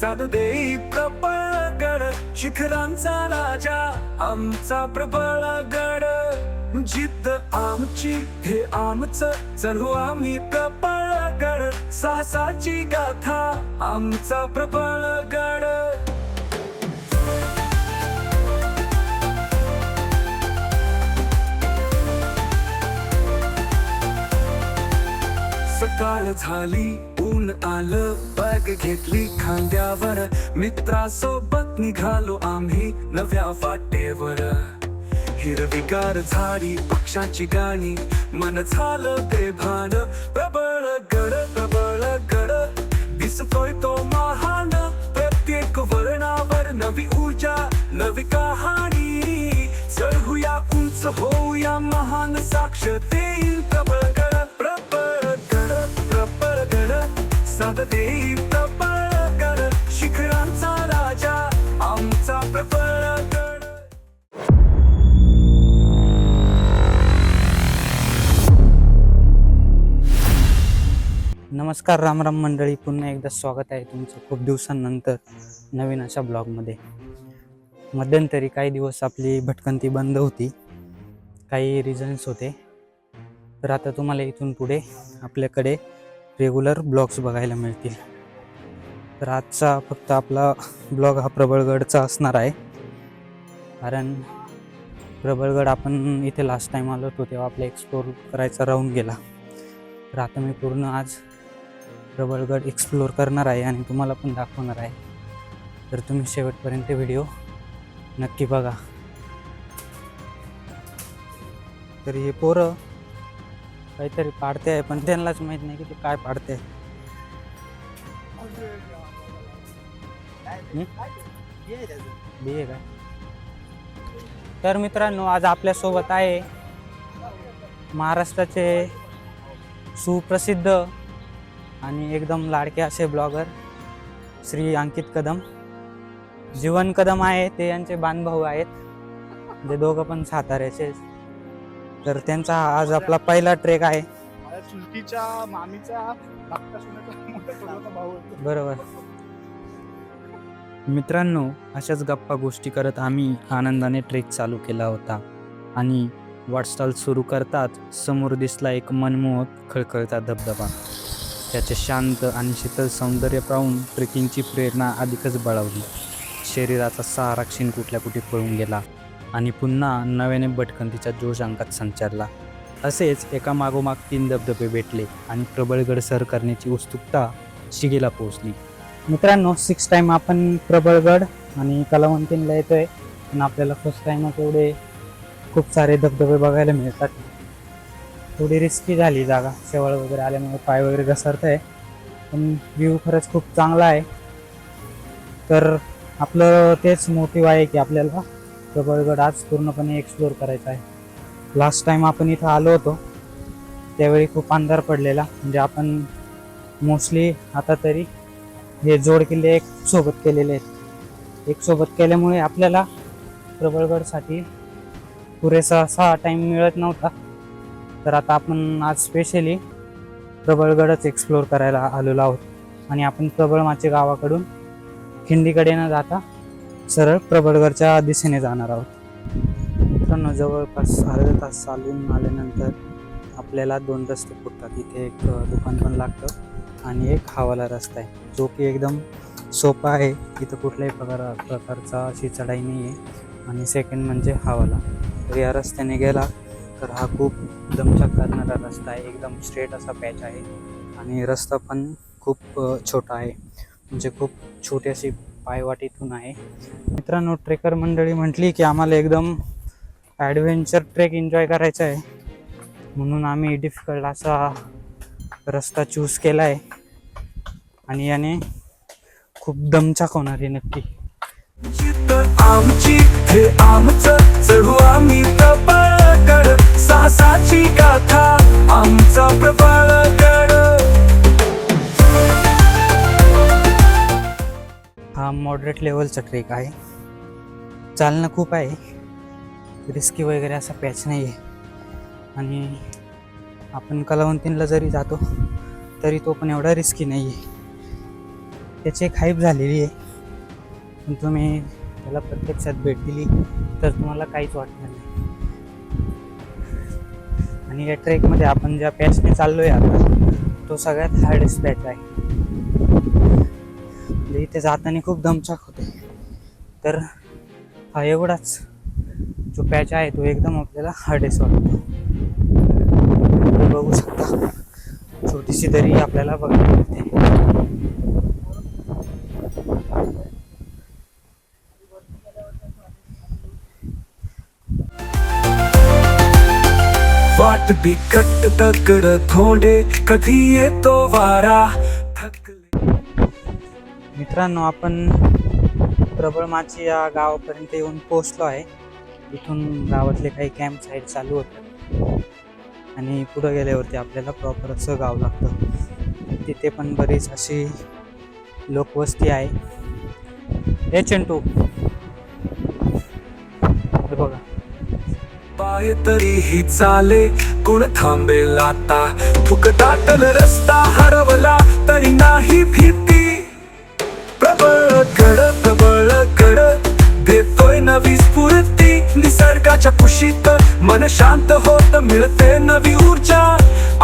साध देई प्रबळ गड. शिखरांचा राजा आमचा प्रबळ गड. जिद्द आमची हे आमच. चढू आम्ही प्रबळ गड. साहसाची गाथा आमचा प्रबळ गड. सकाळ झाली ऊन आलं बॅग घेतली खांद्यावर. मित्रासोबत निघालो आम्ही नव्या वाटेवर. हिरवीगार झाडी पक्षांची गाणी. मन झालं ते भान. प्रबळ गड प्रबळ गड. दिसतोय तो महान. प्रत्येक वर्णावर नवी ऊर्जा नवी कहाणी. चढूया उंच होऊया महान साक्ष देईल प्रबळ प्रबळ शिखरांचा राजा आमचा प्रबळ नमस्कार रामराम मंडळी. पुन्हा एकदा स्वागत आहे तुमचं खूप दिवसांनंतर नवीन अशा ब्लॉगमध्ये. मध्यंतरी काही दिवस आपली भटकंती बंद होती. काही रिझन्स होते. तर आता तुम्हाला इथून पुढे आपल्याकडे रेग्युलर ब्लॉग्स बघायला मिळतील. तर आजचा फक्त आपला ब्लॉग हा प्रबळगडचा असणार आहे. कारण प्रबळगड आपण इथे लास्ट टाईम आलो होतो तेव्हा आपला एक्सप्लोर करायचा राहून गेला. तर आता मी पूर्ण आज प्रबळगड एक्सप्लोअर करणार आहे आणि तुम्हाला पण दाखवणार आहे. तर तुम्ही शेवटपर्यंत व्हिडिओ नक्की बघा. तर हे पोरं काहीतरी पाडते आहे पण त्यांनाच माहीत नाही की ते काय पाडते बी आहे का? तर मित्रांनो आज आपल्यासोबत आहे महाराष्ट्राचे सुप्रसिद्ध आणि एकदम लाडके असे ब्लॉगर श्री अंकित कदम. जीवन कदम आहे ते यांचे बांधभाऊ आहेत. जे दोघं पण साताऱ्याचे तर त्यांचा हा आज आपला पहिला ट्रेक आहे. चुलतीच्या मामीचा भाऊ. बरोबर. मित्रांनो अशाच गप्पा गोष्टी करत आम्ही आनंदाने ट्रेक चालू केला होता. आणि वाटचाल सुरू करताच समोर दिसला एक मनमोहक खळखळता धबधबा. त्याचे शांत आणि शीतल सौंदर्य पाहून ट्रेकिंगची प्रेरणा अधिकच बळावली. शरीराचा सहारा क्षीण कुठल्या कुठे पळून गेला. आणि पुन्हा नव्याने भटकंतीच्या जोश अंकात संचारला. असेच एका मागोमाग तीन धबधबे भेटले आणि प्रबळगड सर करण्याची उत्सुकता शिगेला पोहोचली. मित्रांनो सिक्स टाईम आपण प्रबळगड आणि कलावंतींना येतोय पण आपल्याला फर्स्ट टाईमच एवढे खूप सारे धबधबे बघायला मिळतात. थोडी रिस्की झाली जागा. शेवळ वगैरे आल्यामुळे पाय वगैरे घसरत आहे पण व्ह्यू खरंच खूप चांगला आहे. तर आपलं तेच मोटिव्ह आहे की आपल्याला प्रबळगड आज पूर्णपणे एक्सप्लोअर करायचा आहे. लास्ट टाइम आपण इथं आलो होतो त्यावेळी खूप अंधार पडलेला. म्हणजे आपण मोस्टली आता तरी हे जोड किल्ले एक सोबत केलेले आहेत. एक सोबत केल्यामुळे आपल्याला प्रबळगडसाठी पुरेसा असा टाईम मिळत नव्हता. तर आता आपण आज स्पेशली प्रबळगडच एक्सप्लोअर करायला आलेलो आहोत. आणि आपण प्रबळमाचे गावाकडून खिंडीकडे न जाता सरळ प्रबळगडच्या दिशेने जाणार आहोत. मित्रांनो जवळपास अर्धा तास चालून आल्यानंतर आपल्याला दोन रस्ते फुटतात. इथे एक दुकान पण लागतं आणि एक हवाला रस्ता आहे जो की एकदम सोपा आहे. इथं कुठल्याही प्रकार प्रकारचा अशी चढाई नाही आहे. आणि सेकंड म्हणजे हवाला. तर या रस्त्याने गेला तर हा खूप दमछाक करणारा रस्ता आहे. एकदम स्ट्रेट असा पॅच आहे. आणि रस्ता पण खूप छोटा आहे. म्हणजे खूप छोटी अशी पायवाटीतून आहे. मित्रांनो ट्रेकर मंडळी म्हटली की आम्हाला एकदम ॲडव्हेंचर ट्रेक एन्जॉय करायचा आहे. म्हणून आम्ही डिफिकल्ट असा रस्ता चूज केला आहे आणि याने खूप दमछाक होणार आहे नक्की. आमची हे आमचं चढू आम्ही प्रबळगड. सासाची गाथा आमचा प्रबळगड. हा मॉडरेट लेवलचा ट्रेक आहे. चालणं खूप आहे. रिस्की वगैरे असा पॅच नाही आहे आणि आपण कलावंतीनला जरी जातो तरी तो पण एवढा रिस्की नाही आहे त्याची एक हाईप झालेली आहे. पण तुम्ही त्याला प्रत्यक्षात भेट दिली तर तुम्हाला काहीच वाटणार नाही. आणि या ट्रेकमध्ये आपण ज्या पॅचने चाललो आहे आता तो सगळ्यात हार्डेस्ट पॅच आहे. इथे जाताना खूप दमछाक होते. तर हा एवढाच जो पॅच आहे तो एकदम आपल्याला हार्डेस्ट वाटतो. बघू शकता छोटीशी दरी आपल्याला बघायला मिळते. वाट बिकट दगड थोडे कधी येतो वारा? मित्रांनो आपण प्रबळमाची या गावापर्यंत येऊन पोचलो आहे. इथून गावातले काही कॅम्प साईड चालू होते. आणि पुढं गेल्यावरती आपल्याला प्रॉपर असं गाव लागतं. तिथे पण बरीच अशी लोकवस्ती आहे. हे चिंटू टू बघा. पाय तरीही चाले कोण थांबेल आता? फुकटाटल रस्ता हरवला तरी नाही भीती. प्रबळ कड प्रबळ कड देतोय नवी स्फूर्ती निसर्गाच्या कुशीत. मन शांत होत मिळते नवी ऊर्जा.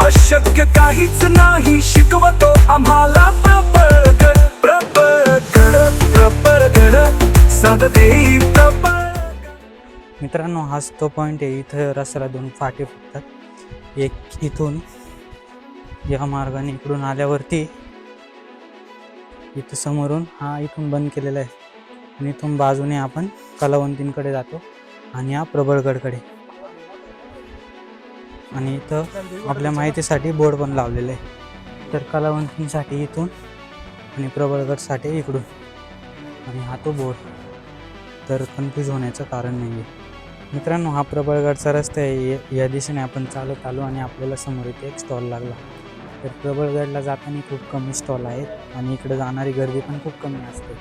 अशक्य काहीच नाही शिकवतो आम्हाला प्रबळ कड प्रबळ कड प्रबळ कड साध प्रबळ मित्रांनो हाच तो पॉईंट आहे. इथं रस्त्याला दोन फाटे फुटतात. एक इथून या मार्गाने इकडून आल्यावरती इथं समोरून हा इथून बंद केलेला आहे. आणि इथून बाजूने आपण कलावंतींकडे जातो आणि हा प्रबळगडकडे. आणि इथं आपल्या माहितीसाठी बोर्ड पण लावलेले आहे. तर कलावंतींसाठी इथून आणि प्रबळगडसाठी इकडून. आणि हा तो बोर्ड. तर कन्फ्यूज होण्याचं कारण नाही आहे मित्रांनो हा प्रबळगडचा रस्ता आहे. या- या दिशेने आपण चालत आलो आणि आपल्याला समोर इथे एक स्टॉल लागला. तर प्रबळगडला जाताना खूप कमी स्टॉल आहेत. आणि इकडे जाणारी गर्दी पण खूप कमी असते.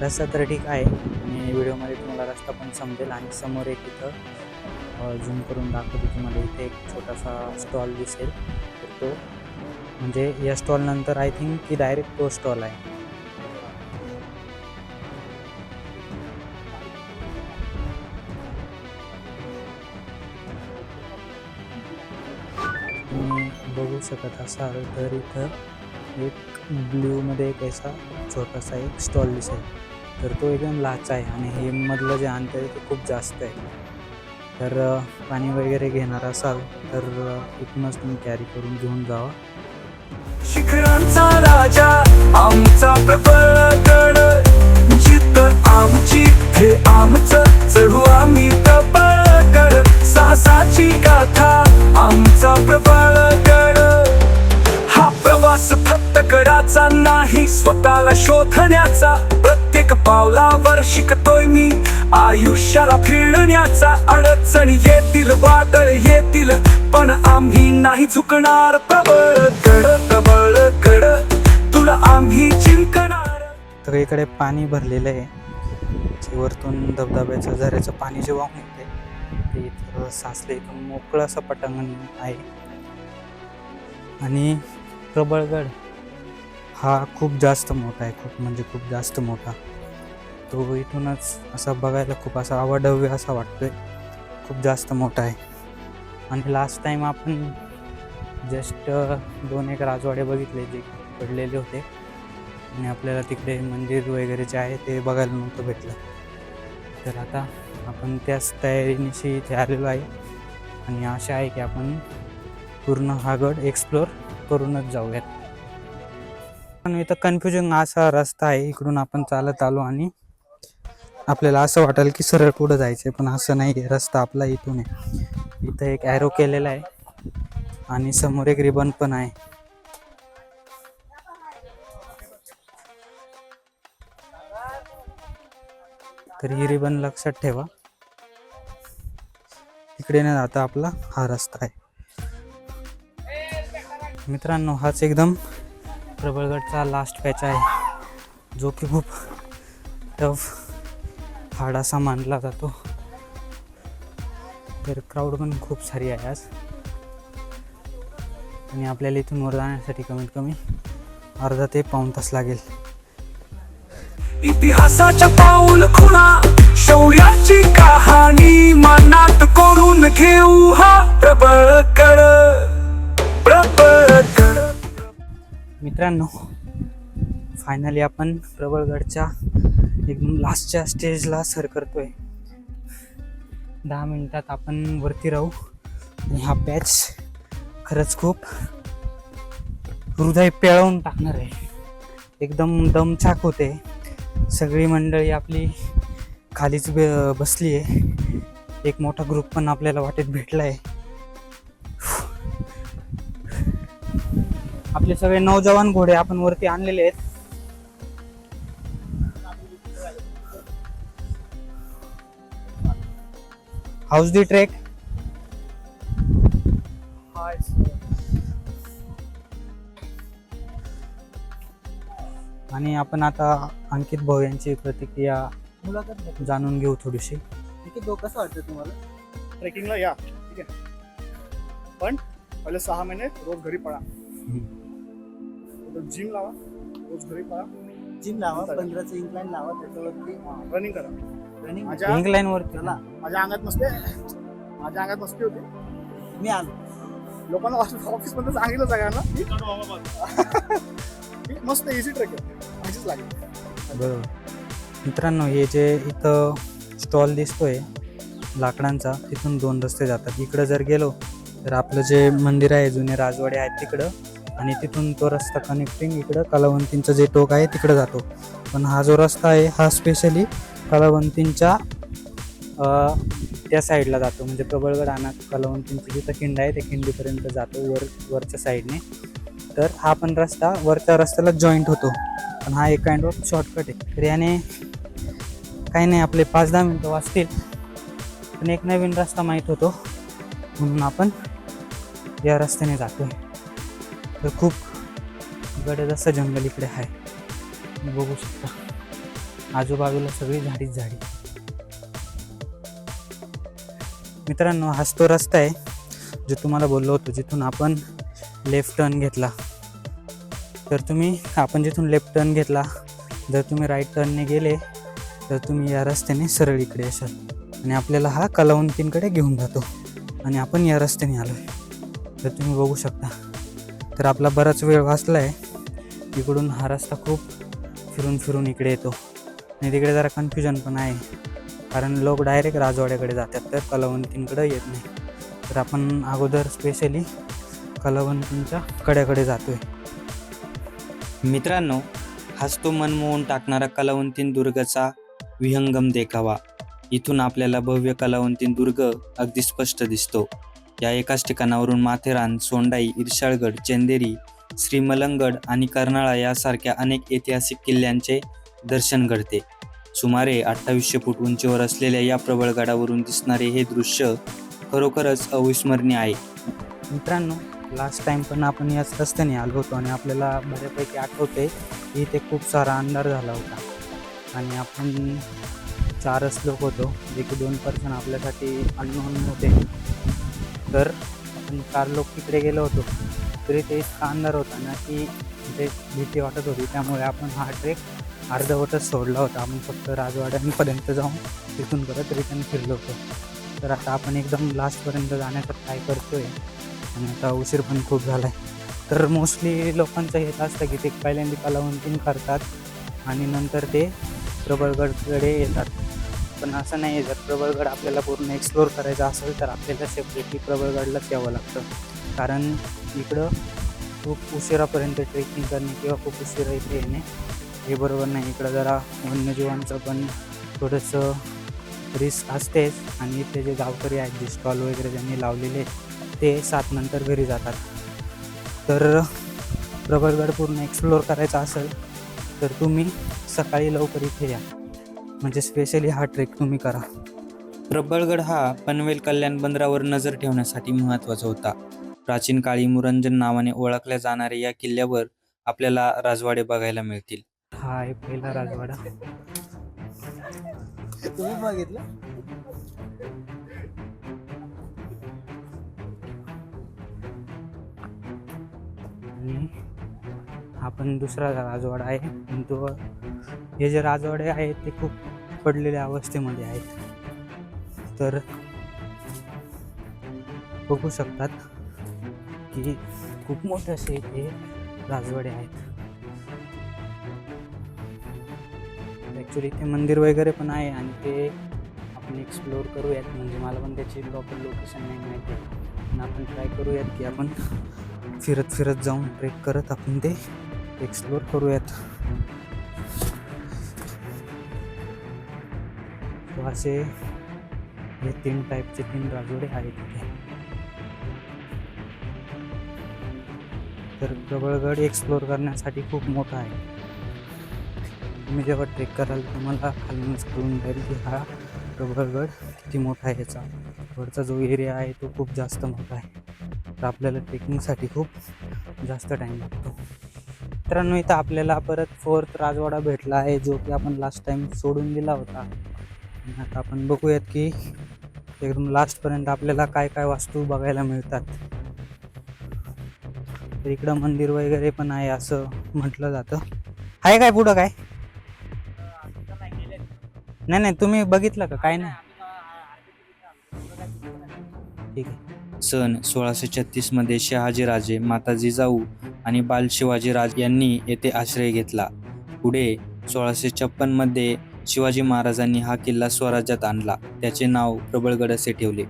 रस्ता तर ठीक आहे. आणि व्हिडिओमध्ये तुम्हाला रस्ता पण समजेल आणि समोर एक इथं झूम करून दाखवतो तुम्हाला. इथे एक छोटासा स्टॉल दिसेल. तर तो म्हणजे या स्टॉल नंतर आय थिंक की डायरेक्ट तो स्टॉल आहे. तुम्ही बघू शकत असाल तर इथं एक ब्ल्यूमध्ये एक असा छोटासा एक स्टॉल दिसेल. तर तो एकदम लाचा आहे आणि हे मधलं जे अंतर आहे ते खूप जास्त आहे. तर पाणी वगैरे घेणार असाल तर इथूनच तुम्ही कॅरी करून घेऊन जावा. शिखरांचा राजा आमचा प्रबळगड जित आमची हे आमचं. चढू आम्ही प्रबळगड सासाची गाथा आमचा प्रबळ गड प्रवास फक्त गडाचा नाही स्वतःला शोधण्याचा. प्रत्येक पावलावर शिकतोय मी आयुष्याला फिरण्याचा. अडचण येतील वादळ येतील पण आम्ही नाही चुकणार. प्रबळ कड प्रबळ कड तुला आम्ही जिंकणार. सगळीकडे पाणी भरलेलं आहे. वरतून धबधब्याचं झऱ्याचं पाणी जेव्हा वाहून ते इथं साचले इथून मोकळं असं पटांगण आहे. आणि प्रबळगड हा खूप जास्त मोठा आहे खूप म्हणजे खूप जास्त मोठा. तो इथूनच असा बघायला खूप असा अवाढव्य असा वाटतोय. खूप जास्त मोठा आहे. आणि लास्ट टाईम आपण जस्ट दोन एक राजवाडे बघितले जे पडलेले होते. आणि आपल्याला तिकडे मंदिर वगैरे जे आहे ते बघायला नव्हतं भेटलं. तर आता आपण त्याच तयारीनिशी इथे आलेलो आहे. आणि आशा आहे की आपण पूर्ण हा गड एक्सप्लोर करूनच जाऊयात. पण इथं कन्फ्युजन असा रस्ता आहे इकडून आपण चालत आलो आणि आपल्याला असं वाटेल की सरळ पुढं जायचं पण असं नाही आहे रस्ता आपला इथून आहे. इथं एक ॲरो केलेला आहे आणि समोर एक रिबन पण आहे. तर ही रिबन लक्षात ठेवा. इकडे न जाता आपला हा रस्ता आहे. मित्रांनो हाच एकदम प्रबळगडचा लास्ट पॅच आहे. जो की खूप टफ हार्ड असा मानला जातो. तर क्राऊड पण खूप सारी आहे आज. आणि आपल्याला इथून वर जाण्यासाठी कमीत कमी अर्धा ते पाऊण तास लागेल. इतिहासाच्या पाऊल खुणा शौर्याची कहाणी मनात करून घेऊ हा प्रबळगड कळ. मित्रांनो फायनली आपण प्रबळगडच्या एकदम लास्टच्या स्टेजला सर करतोय. दहा मिनिटात आपण वरती राहू. आणि हा पॅच खरंच खूप हृदय पेळवून टाकणार आहे. एकदम दमछाक होते. सगळी मंडळी आपली खालीच बसली आहे एक मोठा ग्रुप पण आपल्याला वाटेत भेटला आहे आपले सगळे नौजवान घोडे आपण वरती आणलेले आहेत. हाऊस दी ट्रेक आणि आपण आता अंकित भाऊ यांची प्रतिक्रिया मुलाखत जाणून घेऊ थोडीशी. नक्की दो कसं वाटतं तुम्हाला? ट्रेकिंगला या. ठीक आहे. पण पहिले सहा महिने रोज घरी पळा. जिम लावा. रोज घरी पळा जिम लावा पंधराचं इन्क्लाइन लावा त्याच्यावरती रनिंग करा. रनिंग माझ्या इंग्लाईन वरती. चला माझ्या अंगात नसते. माझ्या अंगात नसती होती. मी आलो. लोकांना ऑफिसमध्ये सांगितलं सगळ्यांना. मस्त इझी ट्रेक आहे. लागेल. बरोबर. मित्रांनो हे जे इथं स्टॉल दिसतोय लाकडांचा तिथून दोन रस्ते जातात. इकडं जर गेलो तर आपलं जे मंदिर आहे जुने राजवाडे आहेत तिकडं. आणि तिथून तो रस्ता कनेक्टिंग इकडं कलावंतींचं जे टोक आहे तिकडं जातो. पण हा जो रस्ता आहे हा स्पेशली कलावंतींच्या त्या साईडला जातो. म्हणजे प्रबळगड आणा कलावंतींची जिथं खिंड आहे त्या खिंडीपर्यंत जातो वर वरच्या साईडने तर हा पण रस्ता वरच्या रस्त्याला जॉईंट होतो. पण हा एक काइंड ऑफ शॉर्टकट आहे. तर याने काही नाही आपले पाच दहा मिनटं वाचतील. पण एक नवीन रस्ता माहीत होतो. म्हणून आपण या रस्त्याने जातो तर खूप गडद असं जंगल इकडे आहे. तुम्ही बघू शकता. आजूबाजूला सगळी झाडीच झाडी. मित्रांनो हाच तो रस्ता आहे जो तुम्हाला बोललो होतो जिथून आपण लेफ्ट टर्न घेतला. तर तुम्ही आपण जिथून लेफ्ट टर्न घेतला जर तुम्ही राईट टर्नने गेले तर तुम्ही या रस्त्याने सरळ इकडे असाल आणि आपल्याला हा कलावंतींकडे घेऊन जातो. आणि आपण या रस्त्याने आलो तर तुम्ही बघू शकता. तर आपला बराच वेळ वाचला आहे इकडून हा रस्ता खूप फिरून फिरून इकडे येतो. आणि तिकडे जरा कन्फ्युजन पण आहे. कारण लोक डायरेक्ट राजवाड्याकडे जातात तर कलावंतींकडे येत नाही. तर आपण अगोदर स्पेशली कलावंतींच्या कड्याकडे जातो आहे मित्रांनो हाच तो मनमोहून टाकणारा कलावंतीन दुर्गचा विहंगम देखावा. इथून आपल्याला भव्य कलावंतीन दुर्ग अगदी स्पष्ट दिसतो. या एकाच ठिकाणावरून माथेरान सोंडाई इर्शाळगड चंदेरी श्रीमलंगड आणि कर्नाळा यासारख्या अनेक ऐतिहासिक किल्ल्यांचे दर्शन घडते. सुमारे अठ्ठावीसशे फूट उंचीवर असलेल्या या प्रबळगडावरून दिसणारे हे दृश्य खरोखरच अविस्मरणीय आहे. मित्रांनो लास्ट टाइम पण आपण याच रस्त्याने आलो होतो आणि आपल्याला बऱ्यापैकी आठवते की इथे खूप सारा अंधार झाला होता. आणि आपण चारच लोक होतो जे की दोन पर्सन आपल्यासाठी अननोन होते. तर आपण चार लोक तिकडे गेलो होतो. तरी ते इतका अंधार होता ना की ते भीती वाटत होती. त्यामुळे आपण हा ट्रेक अर्धवटच सोडला होता. आपण फक्त राजवाड्यांपर्यंत जाऊन तिथून परत रिटर्न फिरलो होतो. तर आता आपण एकदम लास्टपर्यंत जाण्याचा ट्राय करतोय. आणि आता उशीर पण खूप झाला आहे तर मोस्टली लोकांचं हेच असतं की ते पहिल्यांदा कलावंतीन करतात आणि नंतर ते प्रबळगडकडे येतात. पण असं नाही आहे. जर प्रबळगड आपल्याला पूर्ण एक्सप्लोअर करायचं असेल तर आपल्याला सेपरेटली प्रबळगडलाच यावं लागतं. कारण इकडं खूप उशिरापर्यंत ट्रेकिंग करणे किंवा खूप उशिरा इथे येणे हे बरोबर नाही. इकडं जरा वन्यजीवांचं पण थोडंसं रिस्क असतेच आणि इथे जे गावकरी आहेत जे स्टॉल वगैरे ज्यांनी लावलेले ते सात नंतर घरी जातात. तर प्रबळगड पूर्ण एक्सप्लोअर करायचा असेल तर तुम्ही सकाळी लवकर इथे या. म्हणजे स्पेशली हा ट्रेक तुम्ही करा. प्रबळगड हा पनवेल कल्याण बंदरावर नजर ठेवण्यासाठी महत्त्वाचा होता. प्राचीन काळी मुरंजन नावाने ओळखल्या जाणाऱ्या या किल्ल्यावर आपल्याला राजवाडे बघायला मिळतील. हा आहे पहिला राजवाडा. तुम्ही बघितलं? आणि हा पण दुसरा राजवाडा आहे. पण तो हे जे राजवाडे आहेत ते खूप पडलेल्या अवस्थेमध्ये आहेत. तर बघू शकतात की खूप मोठे असे हे राजवाडे आहेत. ॲक्च्युली इथे मंदिर वगैरे पण आहे आणि ते आपण एक्सप्लोअर करूयात. म्हणजे मला पण त्याची प्रॉपर लोकेशन नाही माहिती आहे. पण आपण ट्राय करूयात की आपण फिरत फिरत जाऊन ट्रेक करत आपण ते एक्सप्लोअर करूयात. असे हे तीन टाईपचे तीन राजवाडे आहेत इथे. तर प्रबळगड एक्सप्लोअर करण्यासाठी खूप मोठा आहे. तुम्ही जेव्हा ट्रेक कराल तुम्हाला खालूनच कळून जाईल की हा प्रबळगड किती मोठा आहे याचा. वरचा जो एरिया आहे तो खूप जास्त मोठा आहे. तर आपल्याला ट्रेकिंगसाठी खूप जास्त टाईम लागतो. मित्रांनो इथं आपल्याला परत फोर्थ राजवाडा भेटला आहे जो की आपण लास्ट टाईम सोडून दिला होता. आता आपण बघूयात की एकदम लास्टपर्यंत आपल्याला काय काय वास्तू बघायला मिळतात. तर इकडं मंदिर वगैरे पण आहे असं म्हटलं जातं. आहे काय पुढं काय? नाही नाही तुम्ही बघितलं का? काय नाही. ठीक आहे. सन सोळाशे छत्तीसमध्ये शहाजीराजे माता जिजाऊ आणि बाल शिवाजीराज यांनी येथे आश्रय घेतला. पुढे सोळाशे छप्पनमध्ये शिवाजी महाराजांनी हा किल्ला स्वराज्यात आणला. त्याचे नाव प्रबळगड असे ठेवले.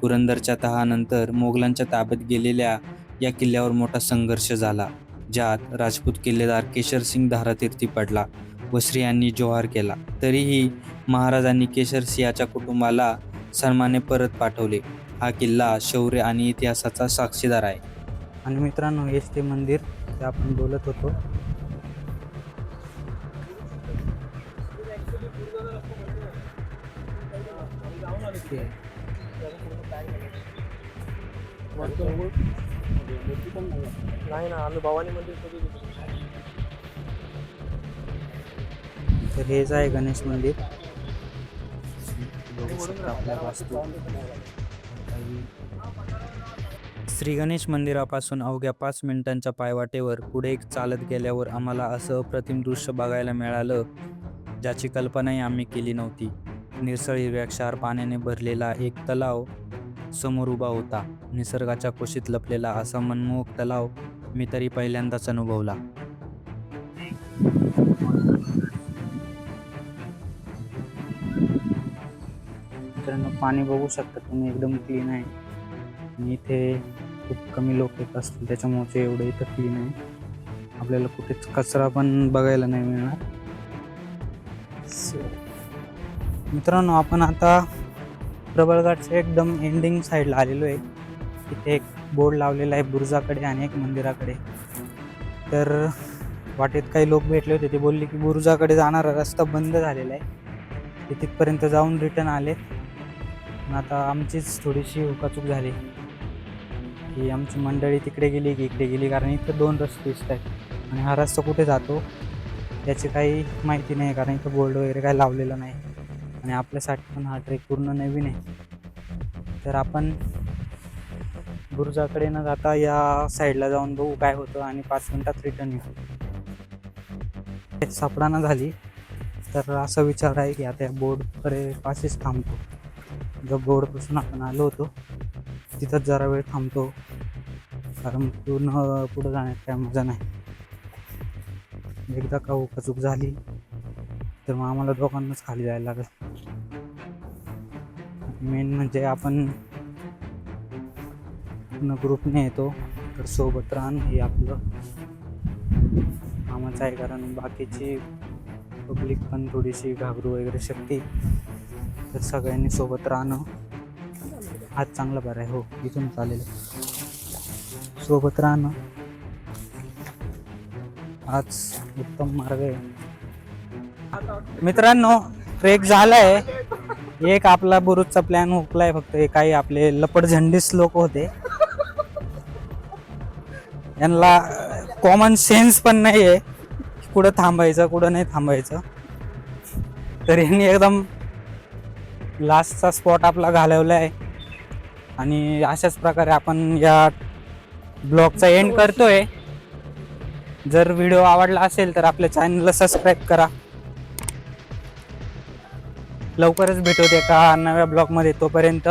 पुरंदरच्या तहानंतर मोगलांच्या ताब्यात गेलेल्या या किल्ल्यावर मोठा संघर्ष झाला ज्यात राजपूत किल्लेदार केशरसिंग धारातीर्थी पडला व स्त्रियांनी जोहार केला. तरीही महाराजांनी केशरसिंहाच्या कुटुंबाला सन्माने परत पाठवले. हा किल्ला शौर्य आणि इतिहासाचा साक्षीदार आहे. आणि मित्रांनो हेच ते मंदिर ते आपण बोलत होतो. नाही ना आम्ही भवानी मंदिर तर हेच आहे गणेश मंदिर. आपल्या वास्तू. श्री गणेश मंदिरापासून अवघ्या पाच मिनिटांच्या पायवाटेवर पुढे एक चालत गेल्यावर आम्हाला असं अप्रतिम दृश्य बघायला मिळालं ज्याची कल्पनाही आम्ही केली नव्हती. निसळ हिरव्याक्षार पाण्याने भरलेला एक तलाव समोर उभा होता. निसर्गाच्या कुशीत लपलेला असा मनमोहक तलाव मी तरी पहिल्यांदाच अनुभवला. मित्रांनो पाणी बघू शकता तुम्ही एकदम क्लीन आहे. आणि इथे खूप कमी लोक येत असतील त्याच्यामुळे एवढं इथं क्लीन आहे. आपल्याला कुठेच कचरा पण बघायला नाही मिळणार. So, मित्रांनो आपण आता प्रबळगडच्या एकदम एंडिंग साईडला आलेलो आहे. तिथे एक बोर्ड लावलेला आहे बुरुजाकडे आणि एक मंदिराकडे. तर वाटेत काही लोक भेटले होते ते बोलले की बुरुजाकडे जाणारा रस्ता बंद झालेला आहे. ते तिथपर्यंत जाऊन रिटर्न आले. पण आता आमचीच थोडीशी हुकाचूक झाली. की आमची मंडळी तिकडे गेली की इकडे गेली कारण इथं दोन रस्ते दिसत आहेत. आणि हा रस्ता कुठे जातो याची काही माहिती नाही कारण इथं बोर्ड वगैरे काही लावलेलं नाही. आणि आपल्यासाठी पण हा ट्रेक पूर्ण नवीन आहे. तर आपण बुरुजाकडे न जाता या साईडला जाऊन बघू काय होतं आणि पाच मिनटात रिटर्न येऊ. सापडाना झाली तर असा विचार आहे की आता या बोर्डकडे पाशीच थांबतो. जो बोर्डपासून आपण आलो होतो तिथंच जरा वेळ थांबतो कारण पूर्ण पुढं जाण्यात काय मजा नाही. एकदा का उकाचूक झाली तर मग आम्हाला दोघांनाच खाली जायला लागलं. मेन म्हणजे आपण पूर्ण ग्रुपने येतो तर सोबत राहणं हे आपलं कामाचं आहे कारण बाकीची पब्लिक पण थोडीशी घाबरू वगैरे शकते. तर सगळ्यांनी सोबत राहणं हाच चांगला बरं आहे. हो इथून चालेल. सोबत राहणं हाच उत्तम मार्ग आहे. मित्रांनो ट्रेक झालाय. एक आपला बुरुजचा प्लॅन हुकलाय फक्त. हे काही आपले लपड झंडीस लोक होते. यांना कॉमन सेन्स पण नाही आहे कुठं थांबायचं कुठं नाही थांबायचं. तर यांनी एकदम लास्टचा स्पॉट आपला घालवला आहे आणि अशाच प्रकारे आपण या ब्लॉगचा एंड करतोय. जर व्हिडिओ आवडला असेल तर आपल्या चॅनलला सबस्क्राईब करा. लवकरच भेटवते का नव्या ब्लॉकमध्ये तोपर्यंत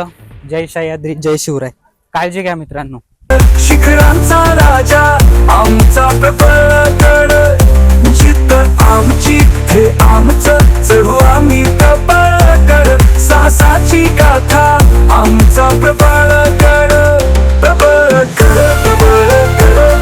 जय सह्याद्री जय शिवराय. काळजी घ्या मित्रांनो. शिखरांचा राजा आमचा प्रबळ जित आमची हे आमचं. चढू आम्ही प्रबळ गड सासाची गाथा आमचा प्रबळ गड प्रबळ प्रबळ प्रबळ